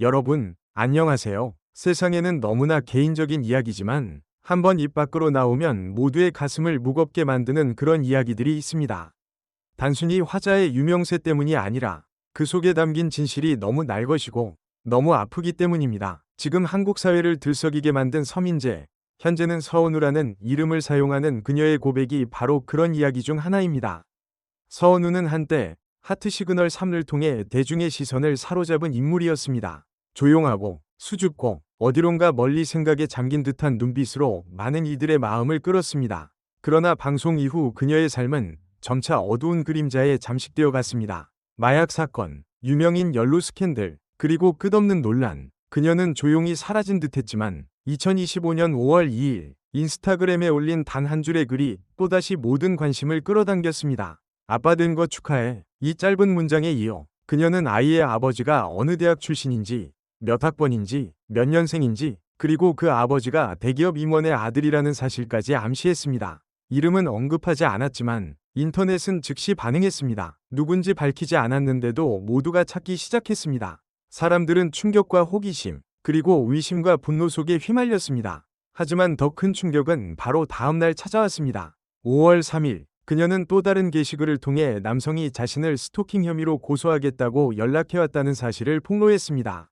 여러분, 안녕하세요. 세상에는 너무나 개인적인 이야기지만 한번 입 밖으로 나오면 모두의 가슴을 무겁게 만드는 그런 이야기들이 있습니다. 단순히 화자의 유명세 때문이 아니라 그 속에 담긴 진실이 너무 날것이고 너무 아프기 때문입니다. 지금 한국 사회를 들썩이게 만든 서민재, 현재는 서은우라는 이름을 사용하는 그녀의 고백이 바로 그런 이야기 중 하나입니다. 서은우는 한때 하트 시그널 3를 통해 대중의 시선을 사로잡은 인물이었습니다. 조용하고 수줍고 어디론가 멀리 생각에 잠긴 듯한 눈빛으로 많은 이들의 마음을 끌었습니다. 그러나 방송 이후 그녀의 삶은 점차 어두운 그림자에 잠식되어 갔습니다. 마약 사건, 유명인 연루 스캔들, 그리고 끝없는 논란. 그녀는 조용히 사라진 듯 했지만 2025년 5월 2일 인스타그램에 올린 단 한 줄의 글이 또다시 모든 관심을 끌어당겼습니다. 아빠 된 거 축하해. 이 짧은 문장에 이어 그녀는 아이의 아버지가 어느 대학 출신인지, 몇 학번인지, 몇 년생인지, 그리고 그 아버지가 대기업 임원의 아들이라는 사실까지 암시했습니다. 이름은 언급하지 않았지만 인터넷은 즉시 반응했습니다. 누군지 밝히지 않았는데도 모두가 찾기 시작했습니다. 사람들은 충격과 호기심, 그리고 의심과 분노 속에 휘말렸습니다. 하지만 더 큰 충격은 바로 다음날 찾아왔습니다. 5월 3일, 그녀는 또 다른 게시글을 통해 남성이 자신을 스토킹 혐의로 고소하겠다고 연락해왔다는 사실을 폭로했습니다.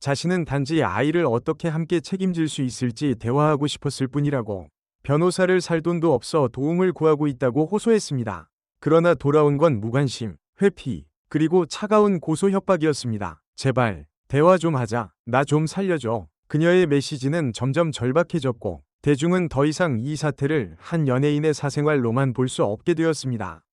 자신은 단지 아이를 어떻게 함께 책임질 수 있을지 대화하고 싶었을 뿐이라고 변호사를 살 돈도 없어 도움을 구하고 있다고 호소했습니다. 그러나 돌아온 건 무관심, 회피, 그리고 차가운 고소 협박이었습니다. 제발, 대화 좀 하자. 나 좀 살려줘. 그녀의 메시지는 점점 절박해졌고, 대중은 더 이상 이 사태를 한 연예인의 사생활로만 볼 수 없게 되었습니다.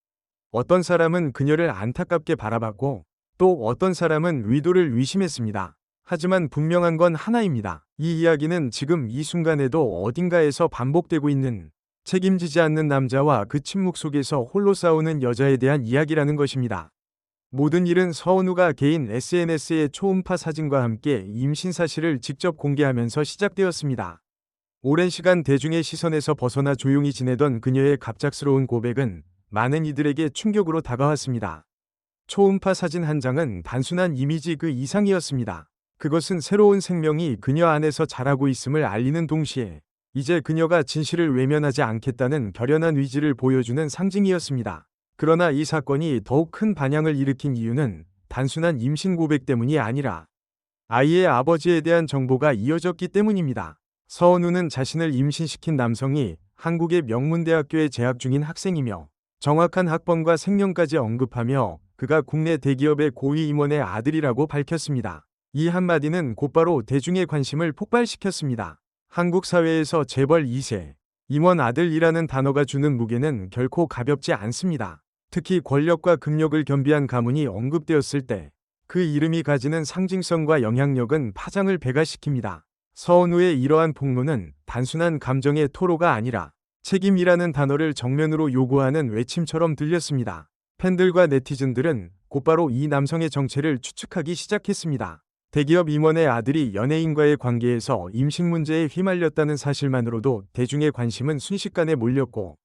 어떤 사람은 그녀를 안타깝게 바라봤고, 또 어떤 사람은 의도를 의심했습니다. 하지만 분명한 건 하나입니다. 이 이야기는 지금 이 순간에도 어딘가에서 반복되고 있는 책임지지 않는 남자와 그 침묵 속에서 홀로 싸우는 여자에 대한 이야기라는 것입니다. 모든 일은 서은우가 개인 SNS의 초음파 사진과 함께 임신 사실을 직접 공개하면서 시작되었습니다. 오랜 시간 대중의 시선에서 벗어나 조용히 지내던 그녀의 갑작스러운 고백은 많은 이들에게 충격으로 다가왔습니다. 초음파 사진 한 장은 단순한 이미지 그 이상이었습니다. 그것은 새로운 생명이 그녀 안에서 자라고 있음을 알리는 동시에 이제 그녀가 진실을 외면하지 않겠다는 결연한 의지를 보여주는 상징이었습니다. 그러나 이 사건이 더욱 큰 반향을 일으킨 이유는 단순한 임신 고백 때문이 아니라 아이의 아버지에 대한 정보가 이어졌기 때문입니다. 서은우는 자신을 임신시킨 남성이 한국의 명문대학교에 재학 중인 학생이며 정확한 학번과 생년까지 언급하며 그가 국내 대기업의 고위 임원의 아들이라고 밝혔습니다. 이 한마디는 곧바로 대중의 관심을 폭발시켰습니다. 한국 사회에서 재벌 2세, 임원 아들이라는 단어가 주는 무게는 결코 가볍지 않습니다. 특히 권력과 금욕을 겸비한 가문이 언급되었을 때 그 이름이 가지는 상징성과 영향력은 파장을 배가시킵니다. 서은우의 이러한 폭로는 단순한 감정의 토로가 아니라 책임이라는 단어를 정면으로 요구하는 외침처럼 들렸습니다. 팬들과 네티즌들은 곧바로 이 남성의 정체를 추측하기 시작했습니다. 대기업 임원의 아들이 연예인과의 관계에서 임신 문제에 휘말렸다는 사실만으로도 대중의 관심은 순식간에 몰렸고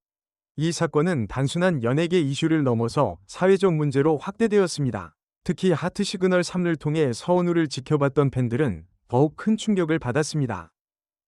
이 사건은 단순한 연예계 이슈를 넘어서 사회적 문제로 확대되었습니다. 특히 하트 시그널 3를 통해 서은우를 지켜봤던 팬들은 더욱 큰 충격을 받았습니다.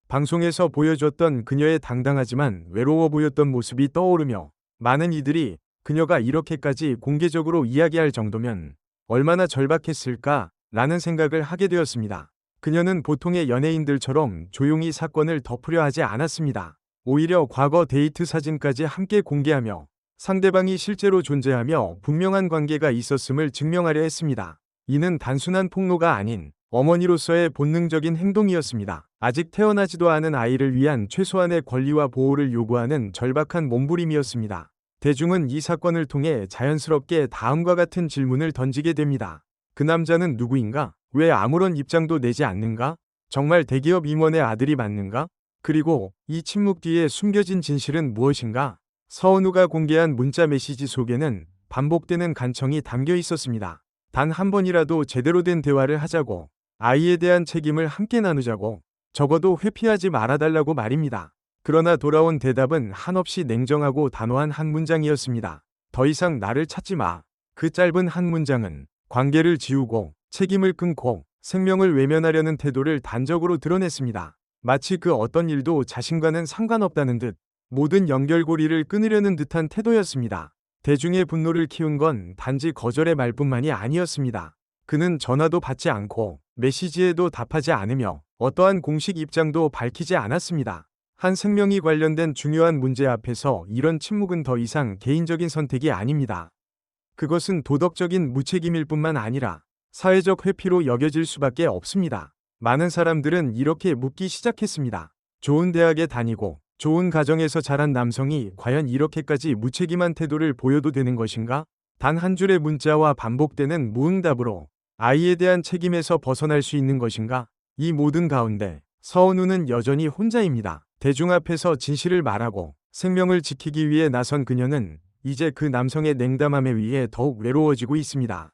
방송에서 보여줬던 그녀의 당당하지만 외로워 보였던 모습이 떠오르며 많은 이들이 그녀가 이렇게까지 공개적으로 이야기할 정도면 얼마나 절박했을까 라는 생각을 하게 되었습니다. 그녀는 보통의 연예인들처럼 조용히 사건을 덮으려 하지 않았습니다. 오히려 과거 데이트 사진까지 함께 공개하며 상대방이 실제로 존재하며 분명한 관계가 있었음을 증명하려 했습니다. 이는 단순한 폭로가 아닌 어머니로서의 본능적인 행동이었습니다. 아직 태어나지도 않은 아이를 위한 최소한의 권리와 보호를 요구하는 절박한 몸부림이었습니다. 대중은 이 사건을 통해 자연스럽게 다음과 같은 질문을 던지게 됩니다. 그 남자는 누구인가? 왜 아무런 입장도 내지 않는가? 정말 대기업 임원의 아들이 맞는가? 그리고 이 침묵 뒤에 숨겨진 진실은 무엇인가? 서은우가 공개한 문자 메시지 속에는 반복되는 간청이 담겨 있었습니다. 단 한 번이라도 제대로 된 대화를 하자고, 아이에 대한 책임을 함께 나누자고, 적어도 회피하지 말아달라고 말입니다. 그러나 돌아온 대답은 한없이 냉정하고 단호한 한 문장이었습니다. 더 이상 나를 찾지 마. 그 짧은 한 문장은 관계를 지우고 책임을 끊고 생명을 외면하려는 태도를 단적으로 드러냈습니다. 마치 그 어떤 일도 자신과는 상관없다는 듯 모든 연결고리를 끊으려는 듯한 태도였습니다. 대중의 분노를 키운 건 단지 거절의 말뿐만이 아니었습니다. 그는 전화도 받지 않고 메시지에도 답하지 않으며 어떠한 공식 입장도 밝히지 않았습니다. 한 생명이 관련된 중요한 문제 앞에서 이런 침묵은 더 이상 개인적인 선택이 아닙니다. 그것은 도덕적인 무책임일 뿐만 아니라 사회적 회피로 여겨질 수밖에 없습니다. 많은 사람들은 이렇게 묻기 시작했습니다. 좋은 대학에 다니고 좋은 가정에서 자란 남성이 과연 이렇게까지 무책임한 태도를 보여도 되는 것인가? 단 한 줄의 문자와 반복되는 무응답으로 아이에 대한 책임에서 벗어날 수 있는 것인가? 이 모든 가운데 서은우는 여전히 혼자입니다. 대중 앞에서 진실을 말하고 생명을 지키기 위해 나선 그녀는 이제 그 남성의 냉담함에 의해 더욱 외로워지고 있습니다.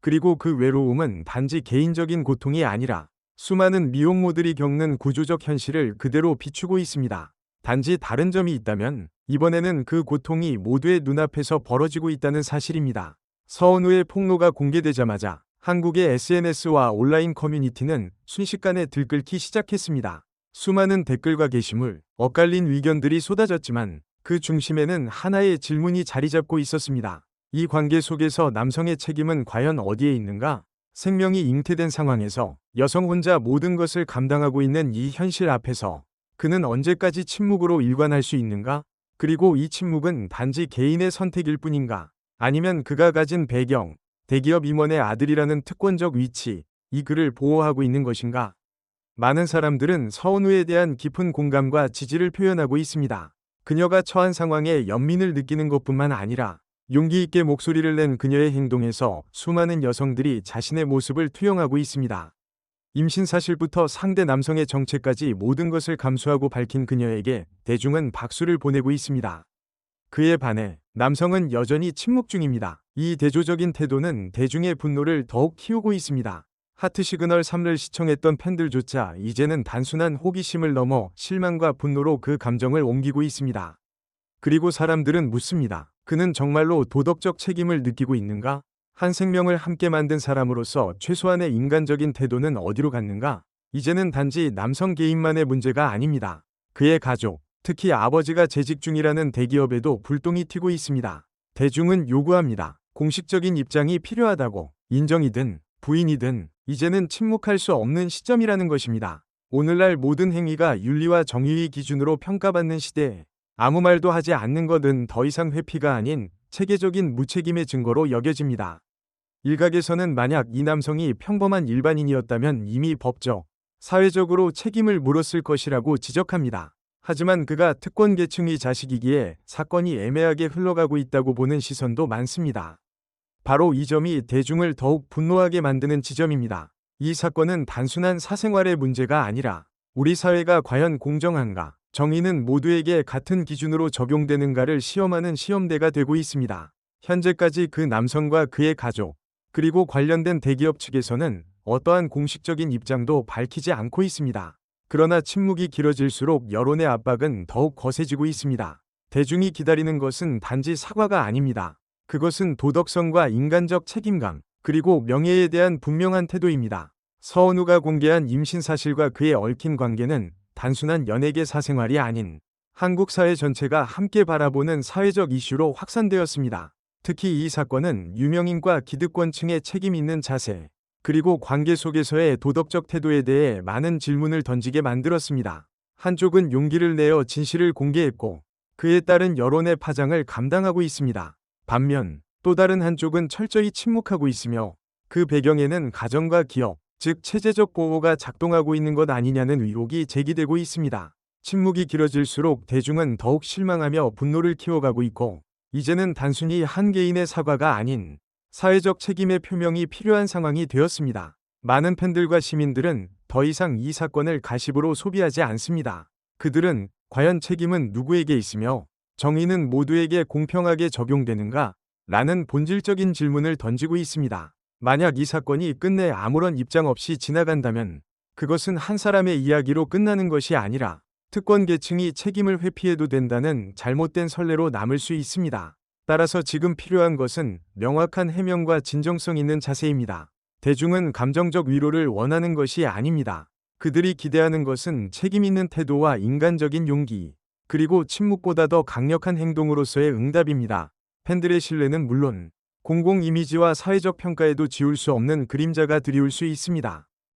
그리고 그 외로움은 단지 개인적인 고통이 아니라 수많은 미혼모들이 겪는 구조적 현실을 그대로 비추고 있습니다. 단지 다른 점이 있다면 이번에는 그 고통이 모두의 눈앞에서 벌어지고 있다는 사실입니다. 서은우의 폭로가 공개되자마자 한국의 SNS와 온라인 커뮤니티는 순식간에 들끓기 시작했습니다. 수많은 댓글과 게시물, 엇갈린 의견들이 쏟아졌지만 그 중심에는 하나의 질문이 자리 잡고 있었습니다. 이 관계 속에서 남성의 책임은 과연 어디에 있는가? 생명이 잉태된 상황에서 여성 혼자 모든 것을 감당하고 있는 이 현실 앞에서 그는 언제까지 침묵으로 일관할 수 있는가? 그리고 이 침묵은 단지 개인의 선택일 뿐인가? 아니면 그가 가진 배경, 대기업 임원의 아들이라는 특권적 위치, 이 그를 보호하고 있는 것인가? 많은 사람들은 서은우에 대한 깊은 공감과 지지를 표현하고 있습니다. 그녀가 처한 상황에 연민을 느끼는 것뿐만 아니라 용기 있게 목소리를 낸 그녀의 행동에서 수많은 여성들이 자신의 모습을 투영하고 있습니다. 임신 사실부터 상대 남성의 정체까지 모든 것을 감수하고 밝힌 그녀에게 대중은 박수를 보내고 있습니다. 그에 반해 남성은 여전히 침묵 중입니다. 이 대조적인 태도는 대중의 분노를 더욱 키우고 있습니다. 하트 시그널 3를 시청했던 팬들조차 이제는 단순한 호기심을 넘어 실망과 분노로 그 감정을 옮기고 있습니다. 그리고 사람들은 묻습니다. 그는 정말로 도덕적 책임을 느끼고 있는가? 한 생명을 함께 만든 사람으로서 최소한의 인간적인 태도는 어디로 갔는가? 이제는 단지 남성 개인만의 문제가 아닙니다. 그의 가족, 특히 아버지가 재직 중이라는 대기업에도 불똥이 튀고 있습니다. 대중은 요구합니다. 공식적인 입장이 필요하다고 인정이든 부인이든 이제는 침묵할 수 없는 시점이라는 것입니다. 오늘날 모든 행위가 윤리와 정의의 기준으로 평가받는 시대에 아무 말도 하지 않는 것은 더 이상 회피가 아닌 체계적인 무책임의 증거로 여겨집니다. 일각에서는 만약 이 남성이 평범한 일반인이었다면 이미 법적, 사회적으로 책임을 물었을 것이라고 지적합니다. 하지만 그가 특권 계층의 자식이기에 사건이 애매하게 흘러가고 있다고 보는 시선도 많습니다. 바로 이 점이 대중을 더욱 분노하게 만드는 지점입니다. 이 사건은 단순한 사생활의 문제가 아니라 우리 사회가 과연 공정한가, 정의는 모두에게 같은 기준으로 적용되는가를 시험하는 시험대가 되고 있습니다. 현재까지 그 남성과 그의 가족, 그리고 관련된 대기업 측에서는 어떠한 공식적인 입장도 밝히지 않고 있습니다. 그러나 침묵이 길어질수록 여론의 압박은 더욱 거세지고 있습니다. 대중이 기다리는 것은 단지 사과가 아닙니다. 그것은 도덕성과 인간적 책임감, 그리고 명예에 대한 분명한 태도입니다. 서은우가 공개한 임신 사실과 그에 얽힌 관계는 단순한 연예계 사생활이 아닌 한국 사회 전체가 함께 바라보는 사회적 이슈로 확산되었습니다. 특히 이 사건은 유명인과 기득권층의 책임 있는 자세, 그리고 관계 속에서의 도덕적 태도에 대해 많은 질문을 던지게 만들었습니다. 한쪽은 용기를 내어 진실을 공개했고, 그에 따른 여론의 파장을 감당하고 있습니다. 반면 또 다른 한쪽은 철저히 침묵하고 있으며 그 배경에는 가정과 기업, 즉 체제적 보호가 작동하고 있는 것 아니냐는 의혹이 제기되고 있습니다. 침묵이 길어질수록 대중은 더욱 실망하며 분노를 키워가고 있고 이제는 단순히 한 개인의 사과가 아닌 사회적 책임의 표명이 필요한 상황이 되었습니다. 많은 팬들과 시민들은 더 이상 이 사건을 가십으로 소비하지 않습니다. 그들은 과연 책임은 누구에게 있으며 정의는 모두에게 공평하게 적용되는가? 라는 본질적인 질문을 던지고 있습니다. 만약 이 사건이 끝내 아무런 입장 없이 지나간다면 그것은 한 사람의 이야기로 끝나는 것이 아니라 특권 계층이 책임을 회피해도 된다는 잘못된 선례로 남을 수 있습니다. 따라서 지금 필요한 것은 명확한 해명과 진정성 있는 자세입니다. 대중은 감정적 위로를 원하는 것이 아닙니다. 그들이 기대하는 것은 책임 있는 태도와 인간적인 용기, 그리고 침묵보다 더 강력한 행동으로서의 응답입니다. 팬들의 신뢰는 물론 공공 이미지와 사회적 평가에도 지울 수 없는 그림자가 드리울 수 있습니다.